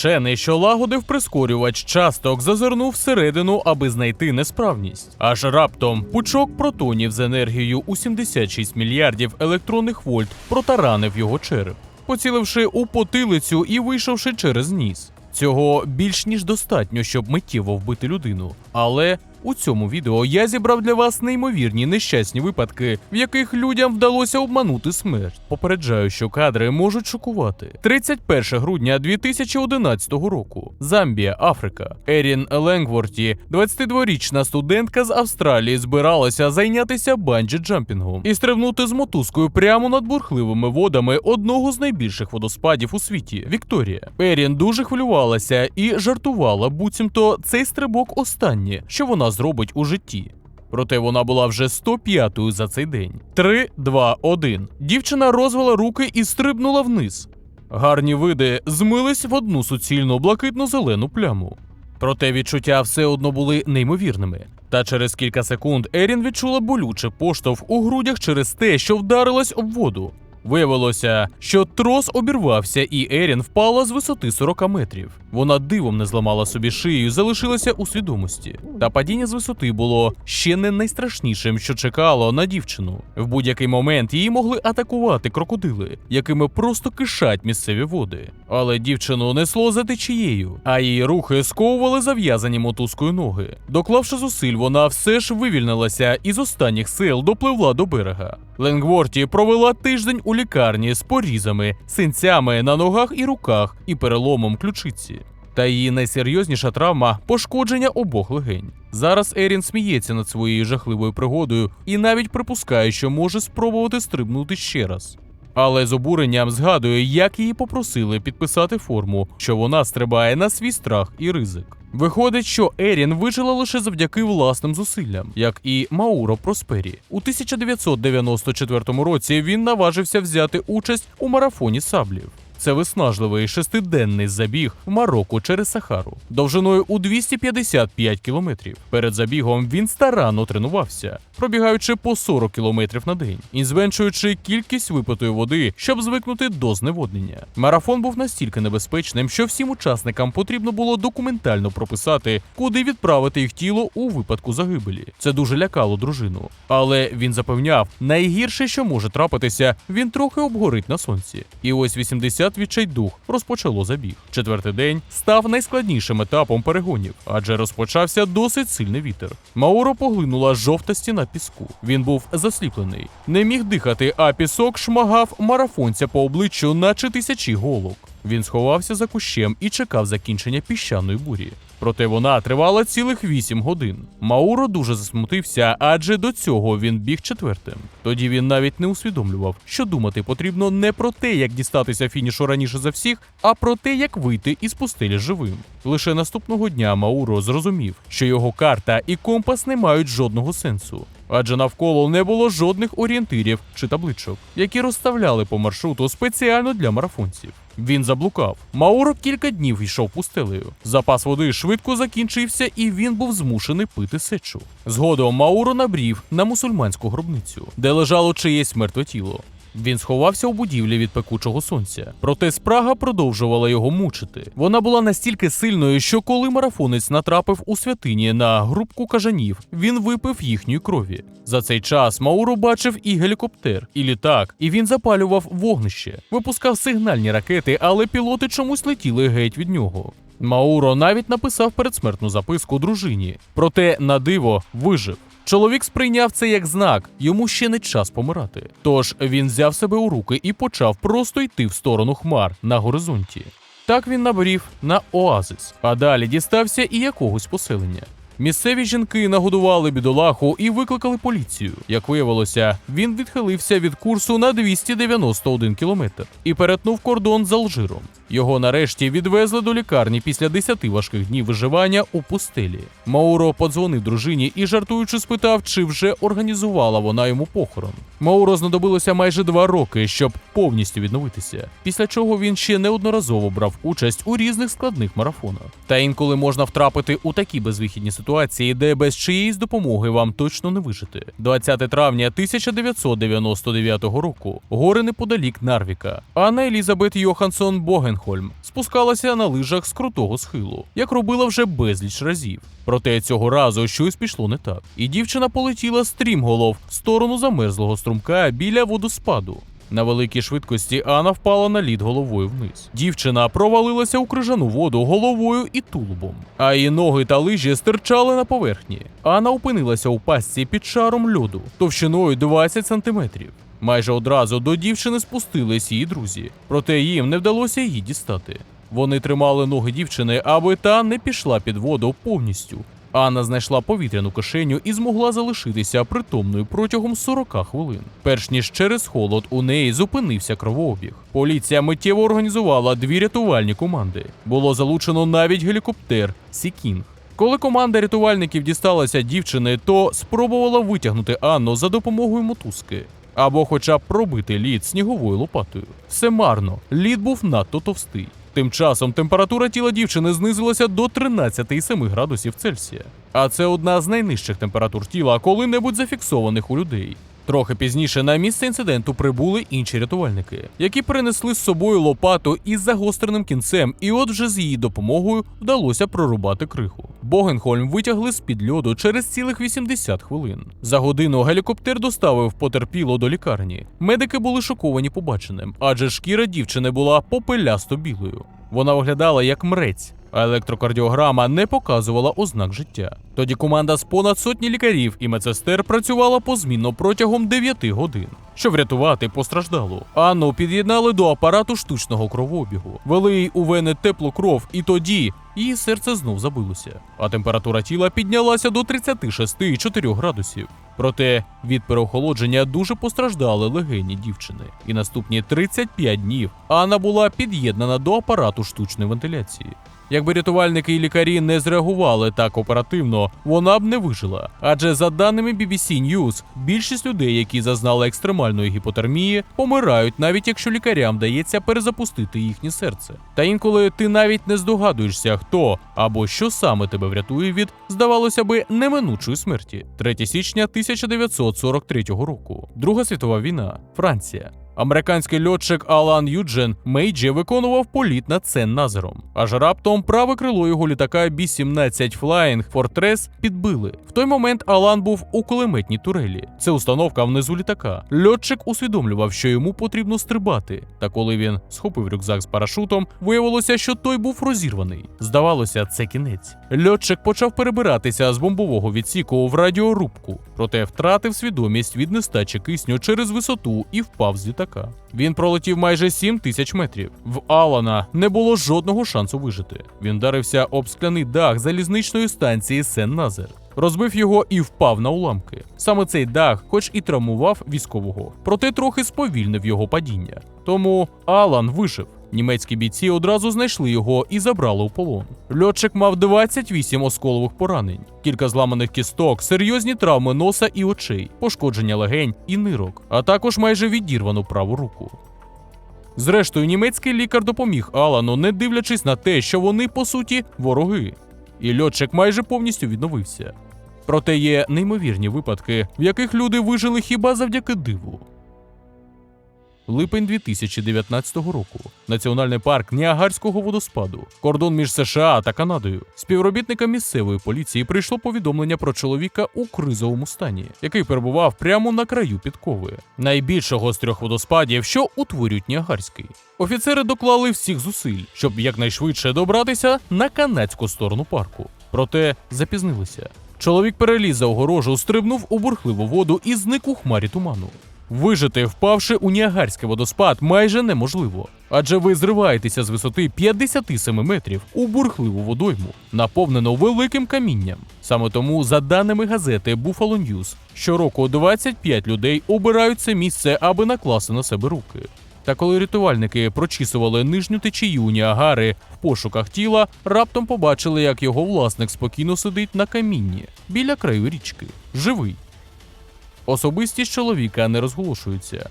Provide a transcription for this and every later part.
Вчений, що лагодив прискорювач часток, зазирнув всередину, аби знайти несправність. Аж раптом пучок протонів з енергією у 76 мільярдів електронних вольт протаранив його череп, поціливши у потилицю і вийшовши через ніс. Цього більш ніж достатньо, щоб миттєво вбити людину. Але у цьому відео я зібрав для вас неймовірні нещасні випадки, в яких людям вдалося обманути смерть. Попереджаю, що кадри можуть шокувати. 31 грудня 2011 року. Замбія, Африка. Ерін Ленгворті, 22-річна студентка з Австралії, збиралася зайнятися банджі-джампінгом і стрибнути з мотузкою прямо над бурхливими водами одного з найбільших водоспадів у світі Вікторія. Ерін дуже хвилювалася і жартувала, буцімто цей стрибок останнє, що вона зробить у житті. Проте вона була вже 105-ю за цей день. 3, 2, 1. Дівчина розвела руки і стрибнула вниз. Гарні види змились в одну суцільну блакитно-зелену пляму. Проте відчуття все одно були неймовірними. Та через кілька секунд Ерін відчула болючий поштовх у грудях через те, що вдарилась об воду. Виявилося, що трос обірвався, і Ерін впала з висоти 40 метрів. Вона дивом не зламала собі шию, залишилася у свідомості. Та падіння з висоти було ще не найстрашнішим, що чекало на дівчину. В будь-який момент її могли атакувати крокодили, якими просто кишать місцеві води. Але дівчину несло за течією, а її рухи сковували зав'язані мотузкою ноги. Доклавши зусиль, вона все ж вивільнилася і з останніх сил допливла до берега. Ленгворті провела тиждень у лікарні з порізами, синцями на ногах і руках і переломом ключиці. Та її найсерйозніша травма пошкодження обох легень. Зараз Ерін сміється над своєю жахливою пригодою і навіть припускає, що може спробувати стрибнути ще раз. Але з обуренням згадує, як її попросили підписати форму, що вона стрибає на свій страх і ризик. Виходить, що Ерін вижила лише завдяки власним зусиллям, як і Мауро Проспері. У 1994 році він наважився взяти участь у марафоні саблів. Це виснажливий шестиденний забіг в Марокко через Сахару, довжиною у 255 кілометрів. Перед забігом він старанно тренувався, пробігаючи по 40 кілометрів на день і зменшуючи кількість випитої води, щоб звикнути до зневоднення. Марафон був настільки небезпечним, що всім учасникам потрібно було документально прописати, куди відправити їх тіло у випадку загибелі. Це дуже лякало дружину. Але він запевняв, найгірше, що може трапитися, він трохи обгорить на сонці. І ось 80 відчайдух розпочало забіг. Четвертий день став найскладнішим етапом перегонів, адже розпочався досить сильний вітер. Мауро поглинула жовта стіна піску. Він був засліплений, не міг дихати, а пісок шмагав марафонця по обличчю, наче тисячі голок. Він сховався за кущем і чекав закінчення піщаної бурі. Проте вона тривала цілих вісім годин. Мауро дуже засмутився, адже до цього він біг четвертим. Тоді він навіть не усвідомлював, що думати потрібно не про те, як дістатися фінішу раніше за всіх, а про те, як вийти із пустелі живим. Лише наступного дня Мауро зрозумів, що його карта і компас не мають жодного сенсу. Адже навколо не було жодних орієнтирів чи табличок, які розставляли по маршруту спеціально для марафонців. Він заблукав. Мауро кілька днів йшов пустелею. Запас води швидко закінчився, і він був змушений пити сечу. Згодом Мауро набрів на мусульманську гробницю, де лежало чиєсь мертве тіло. Він сховався у будівлі від пекучого сонця. Проте спрага продовжувала його мучити. Вона була настільки сильною, що коли марафонець натрапив у святині на групку кажанів, він випив їхньої крові. За цей час Мауро бачив і гелікоптер, і літак, і він запалював вогнище, випускав сигнальні ракети, але пілоти чомусь летіли геть від нього. Мауро навіть написав передсмертну записку дружині, проте на диво вижив. Чоловік сприйняв це як знак, йому ще не час помирати. Тож він взяв себе у руки і почав просто йти в сторону хмар на горизонті. Так він набрів на оазис, а далі дістався і якогось поселення. Місцеві жінки нагодували бідолаху і викликали поліцію. Як виявилося, він відхилився від курсу на 291 кілометр і перетнув кордон з Алжиром. Його нарешті відвезли до лікарні після 10 важких днів виживання у пустелі. Мауро подзвонив дружині і жартуючи спитав, чи вже організувала вона йому похорон. Мауро знадобилося майже два роки, щоб повністю відновитися. Після чого він ще неодноразово брав участь у різних складних марафонах. Та інколи можна втрапити у такі безвихідні ситуації, де без чиєїсь допомоги вам точно не вижити. 20 травня 1999 року. Гори неподалік Нарвіка. Анна Елізабет Йоханссон Богенхольм Богенхольм спускалася на лижах з крутого схилу, як робила вже безліч разів. Проте цього разу щось пішло не так, і дівчина полетіла стрімголов в сторону замерзлого струмка біля водоспаду. На великій швидкості Анна впала на лід головою вниз. Дівчина провалилася у крижану воду головою і тулубом, а її ноги та лижі стирчали на поверхні. Анна опинилася у пастці під шаром льоду товщиною 20 сантиметрів. Майже одразу до дівчини спустились її друзі, проте їм не вдалося її дістати. Вони тримали ноги дівчини, аби та не пішла під воду повністю. Анна знайшла повітряну кишеню і змогла залишитися притомною протягом 40 хвилин. Перш ніж через холод у неї зупинився кровообіг. Поліція миттєво організувала дві рятувальні команди. Було залучено навіть гелікоптер Сікінг. Коли команда рятувальників дісталася дівчини, то спробувала витягнути Анну за допомогою мотузки або хоча б пробити лід сніговою лопатою. Все марно, лід був надто товстий. Тим часом температура тіла дівчини знизилася до 13,7 градусів Цельсія. А це одна з найнижчих температур тіла коли-небудь зафіксованих у людей. Трохи пізніше на місце інциденту прибули інші рятувальники, які принесли з собою лопату із загостреним кінцем, і от вже з її допомогою вдалося прорубати криху. Богенхольм витягли з під льоду через цілих 80 хвилин. За годину гелікоптер доставив потерпіло до лікарні. Медики були шоковані побаченим, адже шкіра дівчини була попелясто білою. Вона виглядала як мрець, а електрокардіограма не показувала ознак життя. Тоді команда з понад сотні лікарів і медсестер працювала позмінно протягом 9 годин, щоб врятувати постраждалу. Анну під'єднали до апарату штучного кровообігу, вели їй у вени теплу кров, і тоді її серце знов забилося, а температура тіла піднялася до 36,4 градусів. Проте від переохолодження дуже постраждали легені дівчини, і наступні 35 днів Анна була під'єднана до апарату штучної вентиляції. Якби рятувальники і лікарі не зреагували так оперативно, вона б не вижила. Адже за даними BBC News, більшість людей, які зазнали екстремальної гіпотермії, помирають, навіть якщо лікарям вдається перезапустити їхнє серце. Та інколи ти навіть не здогадуєшся, хто або що саме тебе врятує від, здавалося би, неминучої смерті. 3 січня 1943 року. Друга світова війна. Франція. Американський льотчик Алан Юджен Мейджі виконував політ над Сен-Назером. Аж раптом праве крило його літака B-17 Flying Fortress підбили. В той момент Алан був у кулеметній турелі. Це установка внизу літака. Льотчик усвідомлював, що йому потрібно стрибати. Та коли він схопив рюкзак з парашутом, виявилося, що той був розірваний. Здавалося, це кінець. Льотчик почав перебиратися з бомбового відсіку в радіорубку, проте втратив свідомість від нестачі кисню через висоту і впав з літака. Він пролетів майже 7 тисяч метрів. В Алана не було жодного шансу вижити. Він вдарився об скляний дах залізничної станції Сен-Назер. Розбив його і впав на уламки. Саме цей дах, хоч і травмував військового, проте трохи сповільнив його падіння. Тому Алан вижив. Німецькі бійці одразу знайшли його і забрали у полон. Льотчик мав 28 осколових поранень, кілька зламаних кісток, серйозні травми носа і очей, пошкодження легень і нирок, а також майже відірвану праву руку. Зрештою, німецький лікар допоміг Алану, не дивлячись на те, що вони по суті вороги. І льотчик майже повністю відновився. Проте є неймовірні випадки, в яких люди вижили хіба завдяки диву. Липень 2019 року. Національний парк Ніагарського водоспаду. Кордон між США та Канадою. Співробітникам місцевої поліції прийшло повідомлення про чоловіка у кризовому стані, який перебував прямо на краю підкови, найбільшого з трьох водоспадів, що утворюють Ніагарський. Офіцери доклали всіх зусиль, щоб якнайшвидше добратися на канадську сторону парку. Проте запізнилися. Чоловік переліз за огорожу, стрибнув у бурхливу воду і зник у хмарі туману. Вижити, впавши у Ніагарський водоспад, майже неможливо, адже ви зриваєтеся з висоти 57 метрів у бурхливу водойму, наповнену великим камінням. Саме тому, за даними газети Buffalo News, щороку 25 людей обирають це місце, аби накласти на себе руки. Та коли рятувальники прочісували нижню течію Ніагари в пошуках тіла, раптом побачили, як його власник спокійно сидить на камінні біля краю річки, живий. Особистість чоловіка не розголошується.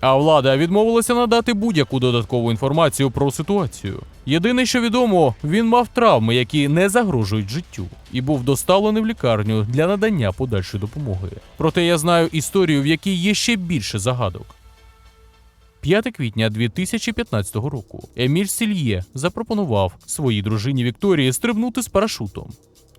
А влада відмовилася надати будь-яку додаткову інформацію про ситуацію. Єдине, що відомо, він мав травми, які не загрожують життю, і був доставлений в лікарню для надання подальшої допомоги. Проте я знаю історію, в якій є ще більше загадок. 5 квітня 2015 року. Еміль Сільє запропонував своїй дружині Вікторії стрибнути з парашутом.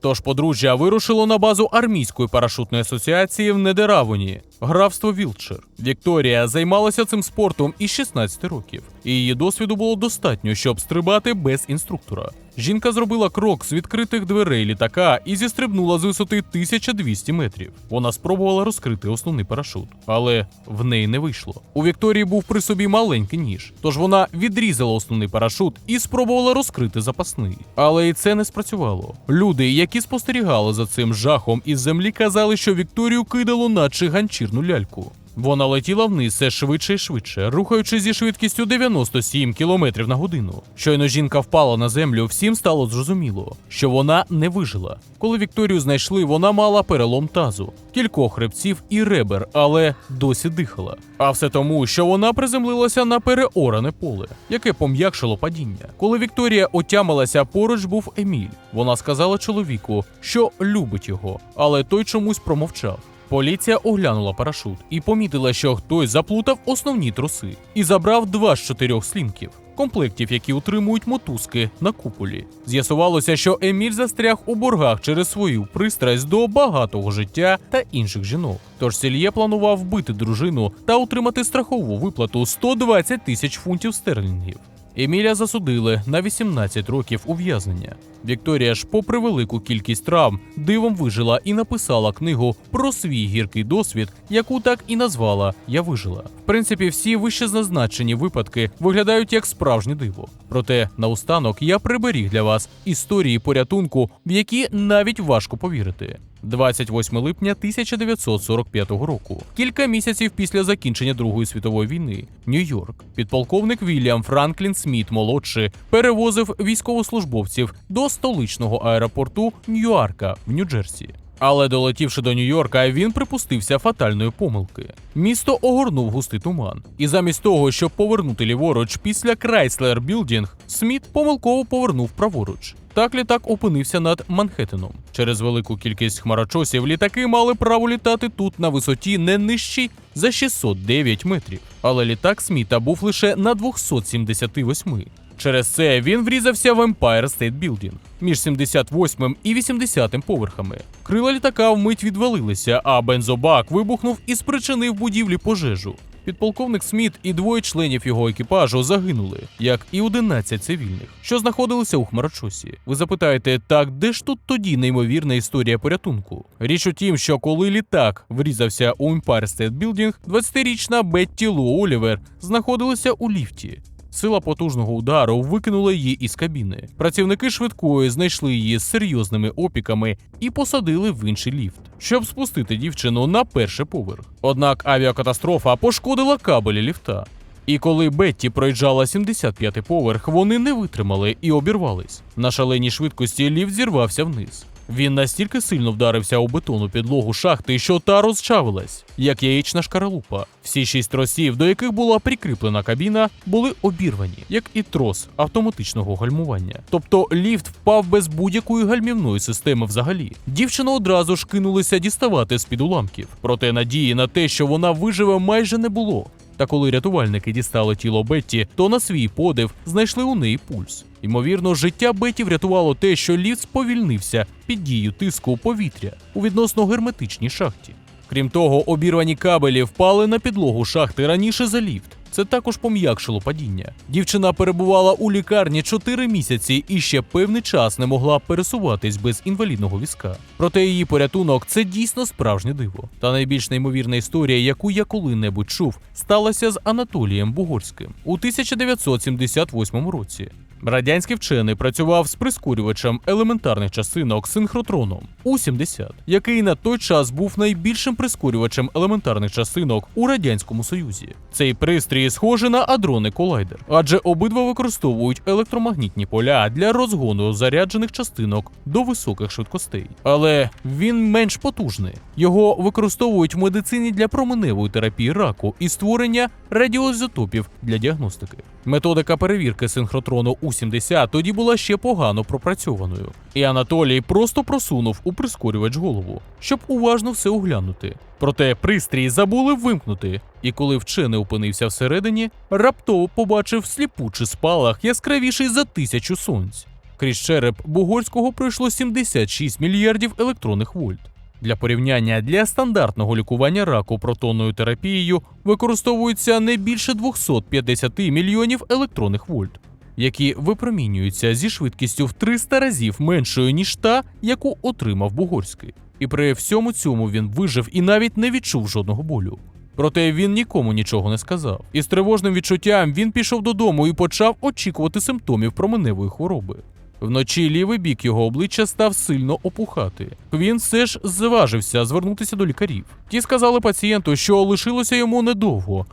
Тож подружжя вирушило на базу армійської парашутної асоціації в Недеравоні, графство Вілчер. Вікторія займалася цим спортом із 16 років, і її досвіду було достатньо, щоб стрибати без інструктора. Жінка зробила крок з відкритих дверей літака і зістрибнула з висоти 1200 метрів. Вона спробувала розкрити основний парашут, але в неї не вийшло. У Вікторії був при собі маленький ніж, тож вона відрізала основний парашут і спробувала розкрити запасний. Але і це не спрацювало. Люди, які спостерігали за цим жахом із землі, казали, що Вікторію кидало наче ганчірну ляльку. Вона летіла вниз все швидше і швидше, рухаючись зі швидкістю 97 км на годину. Щойно жінка впала на землю, всім стало зрозуміло, що вона не вижила. Коли Вікторію знайшли, вона мала перелом тазу, кількох хребців і ребер, але досі дихала. А все тому, що вона приземлилася на переоране поле, яке пом'якшило падіння. Коли Вікторія отямилася, поруч був Еміль. Вона сказала чоловіку, що любить його, але той чомусь промовчав. Поліція оглянула парашут і помітила, що хтось заплутав основні троси і забрав два з чотирьох слінків. Комплектів, які утримують мотузки на куполі, з'ясувалося, що Еміль застряг у боргах через свою пристрасть до багатого життя та інших жінок. Тож Сільє планував вбити дружину та отримати страхову виплату 120 тисяч фунтів стерлінгів. Еміля засудили на 18 років ув'язнення. Вікторія ж, попри велику кількість травм, дивом вижила і написала книгу про свій гіркий досвід, яку так і назвала Я вижила. В принципі, всі вище зазначені випадки виглядають як справжнє диво. Проте наостанок я приберіг для вас історії порятунку, в які навіть важко повірити. 28 липня 1945 року, кілька місяців після закінчення Другої світової війни, Нью-Йорк, підполковник Вільям Франклін Сміт молодший перевозив військовослужбовців до столичного аеропорту Ньюарка в Нью-Джерсі. Але долетівши до Нью-Йорка, він припустився фатальної помилки. Місто огорнув густий туман, і замість того, щоб повернути ліворуч після Крайслер Білдінг, Сміт помилково повернув праворуч. Так літак опинився над Манхеттеном. Через велику кількість хмарочосів літаки мали право літати тут на висоті не нижчій за 609 метрів. Але літак Сміта був лише на 278. Через це він врізався в Empire State Building між 78 і 80 поверхами. Крила літака вмить відвалилися, а бензобак вибухнув і спричинив будівлі пожежу. Підполковник Сміт і двоє членів його екіпажу загинули, як і 11 цивільних, що знаходилися у хмарочосі. Ви запитаєте, так де ж тут тоді неймовірна історія порятунку? Річ у тім, що коли літак врізався у Empire State Building, 20-річна Бетті Лу Олівер знаходилася у ліфті. Сила потужного удару викинула її із кабіни. Працівники швидкої знайшли її з серйозними опіками і посадили в інший ліфт, щоб спустити дівчину на перший поверх. Однак авіакатастрофа пошкодила кабелі ліфта. І коли Бетті проїжджала 75-й поверх, вони не витримали і обірвались. На шаленій швидкості ліфт зірвався вниз. Він настільки сильно вдарився у бетонну підлогу шахти, що та розчавилась, як яєчна шкаралупа. Всі шість тросів, до яких була прикріплена кабіна, були обірвані, як і трос автоматичного гальмування. Тобто ліфт впав без будь-якої гальмівної системи взагалі. Дівчина одразу ж кинулися діставати з-під уламків. Проте надії на те, що вона виживе, майже не було. Та коли рятувальники дістали тіло Бетті, то на свій подив знайшли у неї пульс. Ймовірно, життя Бетті врятувало те, що ліфт сповільнився під дією тиску повітря у відносно герметичній шахті. Крім того, обірвані кабелі впали на підлогу шахти раніше за ліфт. Це також пом'якшило падіння. Дівчина перебувала у лікарні 4 місяці і ще певний час не могла пересуватись без інвалідного візка. Проте її порятунок це дійсно справжнє диво. Та найбільш неймовірна історія, яку я коли-небудь чув, сталася з Анатолієм Бугорським у 1978 році. Радянський вчений працював з прискорювачем елементарних частинок синхротроном У-70, який на той час був найбільшим прискорювачем елементарних частинок у радянському союзі. Цей пристрій схожий на адронний колайдер, адже обидва використовують електромагнітні поля для розгону заряджених частинок до високих швидкостей. Але він менш потужний. Його використовують в медицині для променевої терапії раку і створення радіоізотопів для діагностики. Методика перевірки синхротрону у У-70 тоді була ще погано пропрацьованою, і Анатолій просто просунув у прискорювач голову, щоб уважно все оглянути. Проте пристрій забули вимкнути, і коли вчений опинився всередині, раптово побачив сліпучий спалах яскравіший за тисячу сонць. Крізь череп Бугорського пройшло 76 мільярдів електронних вольт. Для порівняння для стандартного лікування раку протонною терапією використовується не більше 250 мільйонів електронних вольт, які випромінюються зі швидкістю в 300 разів меншою ніж та, яку отримав Бугорський. І при всьому цьому він вижив і навіть не відчув жодного болю. Проте він нікому нічого не сказав. І з тривожним відчуттям він пішов додому і почав очікувати симптомів променевої хвороби. Вночі лівий бік його обличчя став сильно опухати. Він все ж зважився звернутися до лікарів. Ті сказали пацієнту, що лишилося йому недовго.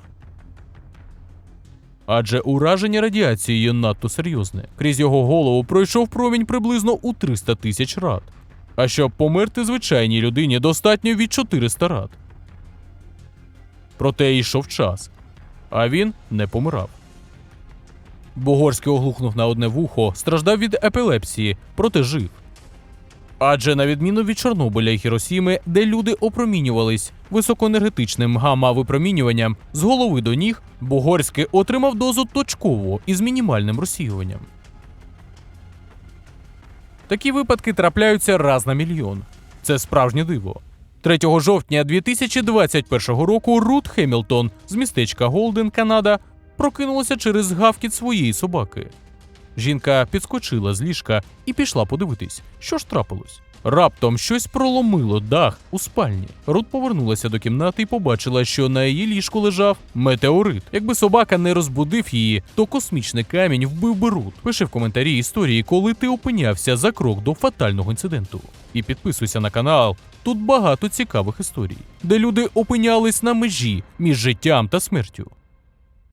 Адже ураження радіацією надто серйозне. Крізь його голову пройшов промінь приблизно у 300 тисяч рад. А щоб померти звичайній людині, достатньо від 400 рад. Проте йшов час, а він не помирав. Богорський оглухнув на одне вухо, страждав від епілепсії, проте жив. Адже на відміну від Чорнобиля і Хіросіми, де люди опромінювались високоенергетичним гамма-випромінюванням з голови до ніг, Богорський отримав дозу точково із мінімальним розсіюванням. Такі випадки трапляються раз на мільйон. Це справжнє диво. 3 жовтня 2021 року Рут Хемілтон з містечка Голден, Канада, прокинулася через гавкіт своєї собаки. Жінка підскочила з ліжка і пішла подивитись, що ж трапилось. Раптом щось проломило дах у спальні. Рут повернулася до кімнати і побачила, що на її ліжку лежав метеорит. Якби собака не розбудив її, то космічний камінь вбив би Рут. Пиши в коментарі історії, коли ти опинявся за крок до фатального інциденту. І підписуйся на канал. Тут багато цікавих історій, де люди опинялись на межі між життям та смертю.